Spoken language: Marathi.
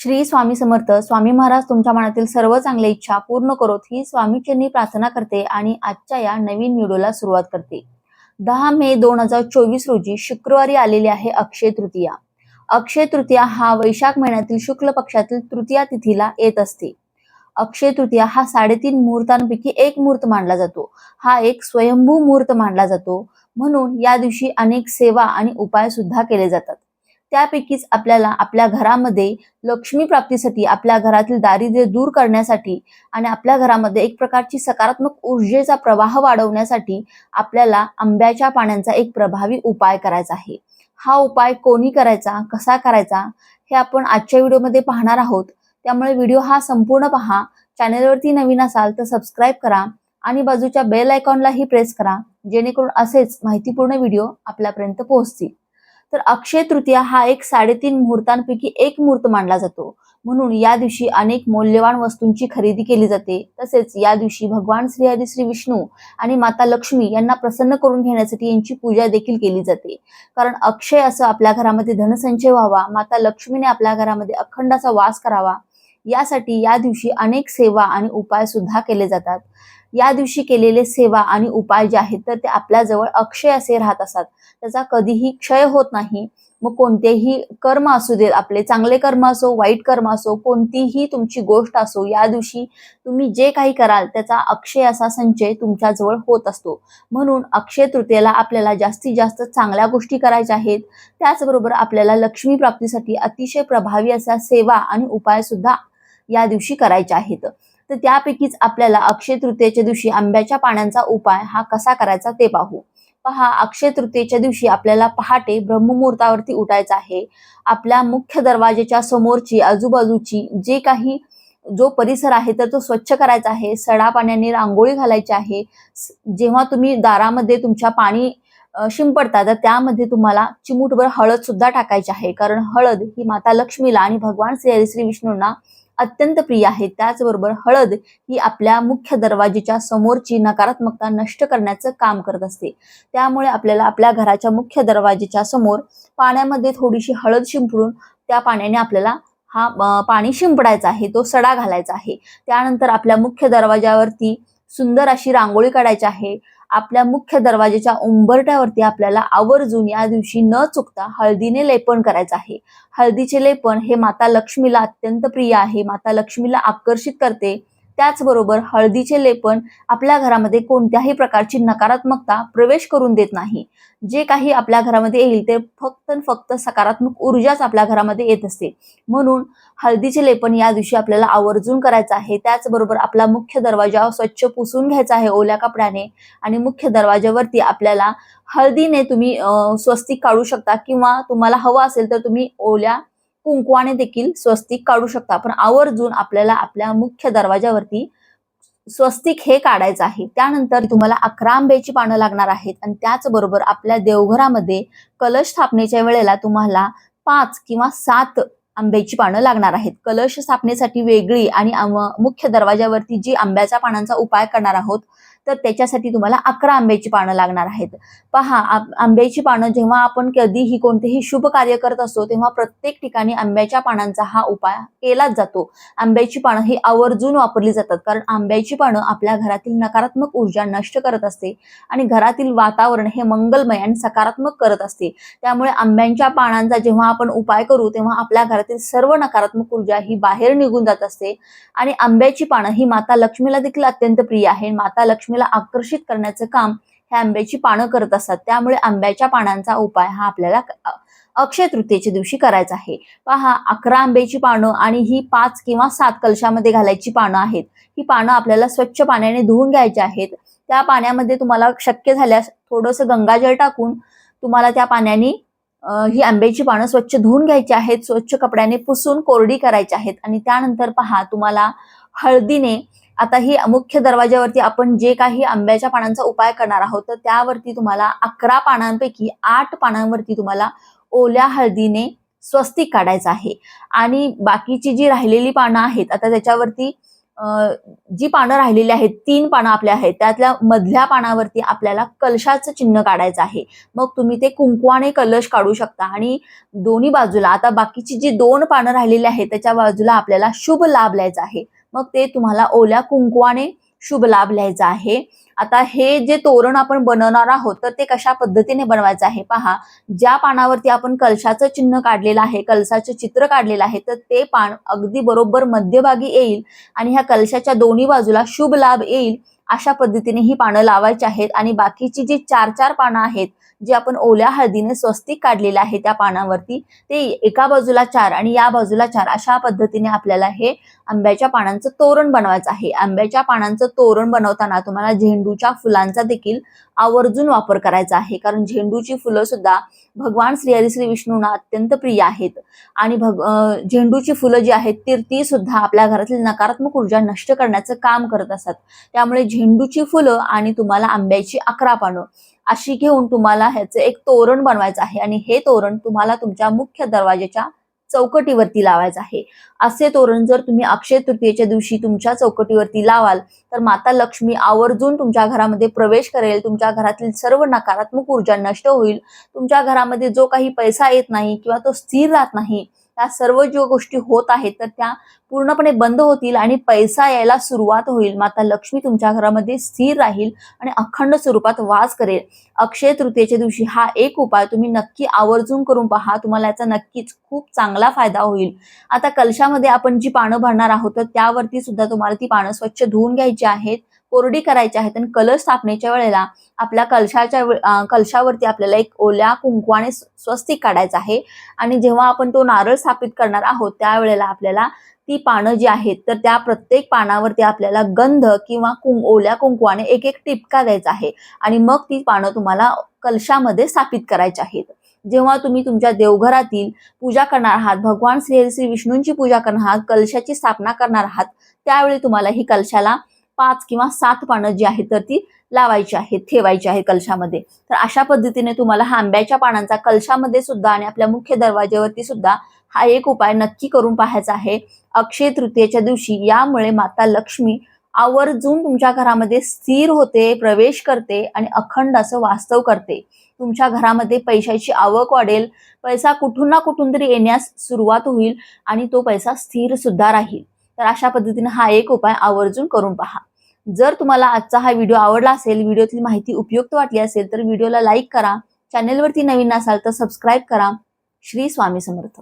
श्री स्वामी समर्थ स्वामी महाराज तुमच्या मनातील सर्व चांगल्या इच्छा पूर्ण करोत ही स्वामीचरणी प्रार्थना करते आणि आजच्या या नवीन व्हिडिओला सुरुवात करते. दहा मे दोन हजार चोवीस रोजी शुक्रवारी आलेली आहे अक्षय तृतीया. अक्षय तृतीया हा वैशाख महिन्यातील शुक्ल पक्षातील तृतीया तिथीला येत असते. अक्षय तृतीया हा साडेतीन मुहूर्तांपैकी एक मुहूर्त मानला जातो. हा एक स्वयंभू मुहूर्त मानला जातो. म्हणून या दिवशी अनेक सेवा आणि उपाय सुद्धा केले जातात. त्यापैकीच आपल्याला आपल्या घरामध्ये लक्ष्मी प्राप्तीसाठी आपल्या घरातील दारिद्र्य दूर करण्यासाठी आणि आपल्या घरामध्ये एक प्रकारची सकारात्मक ऊर्जेचा प्रवाह वाढवण्यासाठी आपल्याला आंब्याच्या पाण्याचा एक प्रभावी उपाय करायचा आहे. हा उपाय कोणी करायचा कसा करायचा हे आपण आजच्या व्हिडिओमध्ये पाहणार आहोत. त्यामुळे व्हिडिओ हा संपूर्ण पहा. चॅनेलवरती नवीन असाल तर सबस्क्राईब करा आणि बाजूच्या बेल आयकॉनलाही प्रेस करा जेणेकरून असेच माहितीपूर्ण व्हिडिओ आपल्यापर्यंत पोहोचतील. तर अक्षय तृतीया हा एक साडेतीन मुहूर्तांपैकी एक मुहूर्त मानला जातो. म्हणून या दिवशी अनेक मौल्यवान वस्तूंची खरेदी केली जाते. तसेच या दिवशी भगवान श्री आदि श्री विष्णू आणि माता लक्ष्मी यांना प्रसन्न करून घेण्यासाठी यांची पूजा देखील केली जाते. कारण अक्षय असं आपल्या घरामध्ये धनसंचय व्हावा माता लक्ष्मीने आपल्या घरामध्ये अखंडाचा वास करावा यासाठी या दिवशी अनेक सेवा आणि उपाय सुद्धा केले जातात. या दिवशी केलेले सेवा आणि उपाय जे आहेत तर ते आपल्याजवळ अक्षय असे राहत असतात. त्याचा कधीही क्षय होत नाही. मग कोणतेही कर्म असू देत आपले चांगले कर्म असो वाईट कर्म असो कोणतीही तुमची गोष्ट असो या दिवशी तुम्ही जे काही कराल त्याचा अक्षय असा संचय तुमच्याजवळ होत असतो. म्हणून अक्षय तृतीयेला आपल्याला जास्तीत जास्त चांगल्या गोष्टी करायच्या आहेत. त्याचबरोबर आपल्याला लक्ष्मी प्राप्तीसाठी अतिशय प्रभावी असा सेवा आणि उपाय सुद्धा या दिवशी करायचे आहेत. तर त्यापैकीच आपल्याला अक्षय तृतीयेच्या दिवशी आंब्याच्या पाण्याचा उपाय हा कसा करायचा ते पाहू. पहा अक्षय तृतीयेच्या दिवशी आपल्याला पहाटे ब्रह्ममुहूर्तावरती उठायचं आहे. आपल्या मुख्य दरवाजेच्या समोरची आजूबाजूची जे काही जो परिसर आहे तर तो स्वच्छ करायचा आहे. सडा पाण्याने रांगोळी घालायची आहे. जेव्हा तुम्ही दारामध्ये तुमच्या पाणी शिंपडता तर त्यामध्ये तुम्हाला चिमूटभर हळद सुद्धा टाकायची आहे. कारण हळद ही माता लक्ष्मीला आणि भगवान श्री श्री विष्णूंना अत्यंत प्रिय आहे. त्याचबरोबर हळद ही आपल्या मुख्य दरवाजेच्या समोरची नकारात्मकता नष्ट करण्याचं काम करत असते. त्यामुळे आपल्याला आपल्या घराच्या मुख्य दरवाजेच्या समोर पाण्यामध्ये थोडीशी हळद शिंपडून त्या पाण्याने आपल्याला हा पाणी शिंपडायचा आहे तो सडा घालायचा आहे. त्यानंतर आपल्या मुख्य दरवाजावरती सुंदर अशी रांगोळी काढायची आहे. आपल्या मुख्य दरवाजेच्या उंबरट्यावरती आपल्याला आवर्जून या दिवशी न चुकता हळदीने लेपन करायचं आहे. हळदीचे लेपन हे माता लक्ष्मीला अत्यंत प्रिय आहे. माता लक्ष्मीला आकर्षित करते. त्याचबरोबर हळदीचे लेपन आपल्या घरामध्ये कोणत्याही प्रकारची नकारात्मकता प्रवेश करून देत नाही. जे काही आपल्या घरामध्ये येईल ते फक्त फक्त सकारात्मक ऊर्जाच आपल्या घरामध्ये येत असते. म्हणून हळदीचे लेपन या दिवशी आपल्याला आवर्जून करायचं आहे. त्याचबरोबर आपला मुख्य दरवाजा स्वच्छ पुसून घ्यायचा आहे ओल्या कपड्याने आणि मुख्य दरवाजावरती आपल्याला हळदीने तुम्ही स्वस्तिक काढू शकता किंवा तुम्हाला हवं असेल तर तुम्ही ओल्या कुंकवाने देखील स्वस्तिक काढू शकता. पण आवर्जून आपल्याला आपल्या मुख्य दरवाजावरती स्वस्तिक हे काढायचं आहे. त्यानंतर तुम्हाला अकरा आंब्याची पानं लागणार आहेत आणि त्याचबरोबर आपल्या देवघरामध्ये कलश स्थापनेच्या वेळेला तुम्हाला पाच किंवा सात आंब्याची पानं लागणार आहेत. कलश स्थापनेसाठी वेगळी आणि मुख्य दरवाजावरती जी आंब्याच्या पानांचा उपाय करणार आहोत तर त्याच्यासाठी तुम्हाला अकरा आंब्याची पानं लागणार आहेत. पहा आंब्याची पानं जेव्हा आपण कधीही कोणतेही शुभ कार्य करत असतो तेव्हा प्रत्येक ठिकाणी आंब्याच्या पानांचा हा उपाय केलाच जातो. आंब्याची पानं ही आवर्जून वापरली जातात कारण आंब्याची पानं आपल्या घरातील नकारात्मक ऊर्जा नष्ट करत असते आणि घरातील वातावरण हे मंगलमय आणि सकारात्मक करत असते. त्यामुळे आंब्यांच्या पानांचा जेव्हा आपण उपाय करू तेव्हा आपल्या घरातील सर्व नकारात्मक ऊर्जा ही बाहेर निघून जात असते. आणि आंब्याची पानं ही माता लक्ष्मीला देखील अत्यंत प्रिय आहे. माता लक्ष्मी लक्ष्मीला आकर्षित करण्याचं काम हे आंब्याची पानं करत असतात. त्यामुळे आंब्याच्या पानांचा उपाय हा आपल्याला अक्षय तृतीयेच्या दिवशी करायचा आहे. पहा अकरा आंब्याची पानं आणि ही पाच किंवा सात कलशामध्ये घालायची पानं आहेत. ही पानं आपल्याला स्वच्छ पाण्याने धुवून घ्यायची आहेत. त्या पाण्यामध्ये तुम्हाला शक्य झाल्यास थोडंसं गंगाजल टाकून तुम्हाला त्या पाण्याने ही आंब्याची पानं स्वच्छ धुवून घ्यायची आहेत. स्वच्छ कपड्याने पुसून कोरडी करायची आहेत. आणि त्यानंतर पहा तुम्हाला हळदीने आता ही मुख्य दरवाजावरती आपण जे काही आंब्याच्या पानांचा उपाय करणार आहोत तर त्यावरती तुम्हाला अकरा पानांपैकी आठ पानांवरती तुम्हाला ओल्या हळदीने स्वस्तिक काढायचं आहे. आणि बाकीची जी राहिलेली पानं आहेत आता त्याच्यावरती जी पानं राहिलेली आहेत तीन पानं आपल्या आहेत त्यातल्या मधल्या पानावरती आपल्याला कलशाचं चिन्ह काढायचं आहे. मग तुम्ही ते कुंकवाने कलश काढू शकता. आणि दोन्ही बाजूला आता बाकीची जी दोन पानं राहिलेली आहेत त्याच्या बाजूला आपल्याला शुभ लाभ लिहायचा आहे. मग ते तुम्हाला ओल्या कुंकवाने शुभ लाभ लिहायचा आहे. आता हे जे तोरण आपण बनवणार आहोत तर ते कशा पद्धतीने बनवायचं आहे पहा. ज्या पानावरती आपण कलशाचं चिन्ह काढलेलं आहे कलशाचं चित्र काढलेलं आहे तर ते पान अगदी बरोबर मध्यभागी येईल आणि ह्या कलशाच्या दोन्ही बाजूला शुभ लाभ येईल अशा पद्धतीने ही पानं लावायची आहेत. आणि बाकीची जी चार चार पानं आहेत जी आपण ओल्या हळदीने स्वस्तिक काढलेलं आहे त्या पानावरती ते एका बाजूला चार आणि या बाजूला चार अशा पद्धतीने आपल्याला हे आंब्याच्या पानांचं तोरण बनवायचं आहे. आंब्याच्या पानांचं तोरण बनवताना तुम्हाला झेंडूच्या फुलांचा देखील आवर्जून वापर करायचा आहे. कारण झेंडूची फुलं सुद्धा भगवान श्री हरी श्री विष्णूंना अत्यंत प्रिय आहेत. आणि भग झेंडूची फुलं जी आहेत ती ती सुद्धा आपल्या घरातील नकारात्मक ऊर्जा नष्ट करण्याचं काम करत असतात. त्यामुळे झेंडूची फुलं आणि तुम्हाला आंब्याची अकरा पानं अशी घेऊन तुम्हाला ह्याचं एक तोरण बनवायचं आहे. आणि हे तोरण तुम्हाला तुमच्या मुख्य दरवाजेच्या चौकटीवरती लावायचं आहे. असे तोरण जर तुम्ही अक्षय तृतीयेच्या दिवशी तुमच्या चौकटीवरती लावाल तर माता लक्ष्मी आवर्जून तुमच्या घरामध्ये प्रवेश करेल. तुमच्या घरातील सर्व नकारात्मक ऊर्जा नष्ट होईल. तुमच्या घरामध्ये जो काही पैसा येत नाही किंवा तो स्थिर राहत नाही त्या सर्व ज्या गोष्टी होत आहेत तर त्या पूर्णपणे बंद होतील आणि पैसा यायला सुरुवात होईल. माता लक्ष्मी तुमच्या घरामध्ये स्थिर राहील आणि अखंड स्वरूपात वास करेल. अक्षय तृतीयेच्या दिवशी हा एक उपाय तुम्ही नक्की आवर्जून करून पहा. तुम्हाला याचा नक्कीच खूप चांगला फायदा होईल. आता कलशामध्ये आपण जी पानं भरणार आहोत तर त्यावरती सुद्धा तुम्हाला ती पानं स्वच्छ धुवून घ्यायची आहेत. कोरडी करायची आहेत आणि कलश स्थापनेच्या वेळेला आपल्या कलशाच्या कलशावरती आपल्याला एक ओल्या कुंकवाने स्वस्तिक काढायचं आहे. आणि जेव्हा आपण तो नारळ स्थापित करणार आहोत त्यावेळेला आपल्याला ती पानं जी आहेत तर त्या प्रत्येक पानावरती आपल्याला गंध किंवा कुं ओल्या कुंकवाने एक एक टिपका द्यायचा आहे. आणि मग ती पानं तुम्हाला कलशामध्ये स्थापित करायची आहेत. जेव्हा तुम्ही तुमच्या देवघरातील पूजा करणार आहात भगवान श्री श्री विष्णूंची पूजा करणार आहात कलशाची स्थापना करणार आहात त्यावेळी तुम्हाला ही कलशाला पाच किंवा सात पानं जी आहेत तर ती लावायची आहेत ठेवायची आहे कलशामध्ये. तर अशा पद्धतीने तुम्हाला हा आंब्याच्या पानांचा कलशामध्ये सुद्धा आणि आपल्या मुख्य दरवाज्यावरती सुद्धा हा एक उपाय नक्की करून पाहायचा आहे. अक्षय तृतीयेच्या दिवशी यामुळे माता लक्ष्मी आवर्जून तुमच्या घरामध्ये स्थिर होते प्रवेश करते आणि अखंड असं वास्तव करते. तुमच्या घरामध्ये पैशाची आवक वाढेल पैसा कुठून ना कुठून तरी येण्यास सुरुवात होईल आणि तो पैसा स्थिर सुद्धा राहील. तर अशा पद्धतीने हा एक उपाय आवर्जून करून पहा. जर तुम्हाला आजचा हा व्हिडिओ आवडला असेल व्हिडिओतली माहिती उपयुक्त वाटली असेल तर व्हिडिओला लाईक करा. चॅनेलवरती नवीन असाल तर सबस्क्राईब करा. श्री स्वामी समर्थ.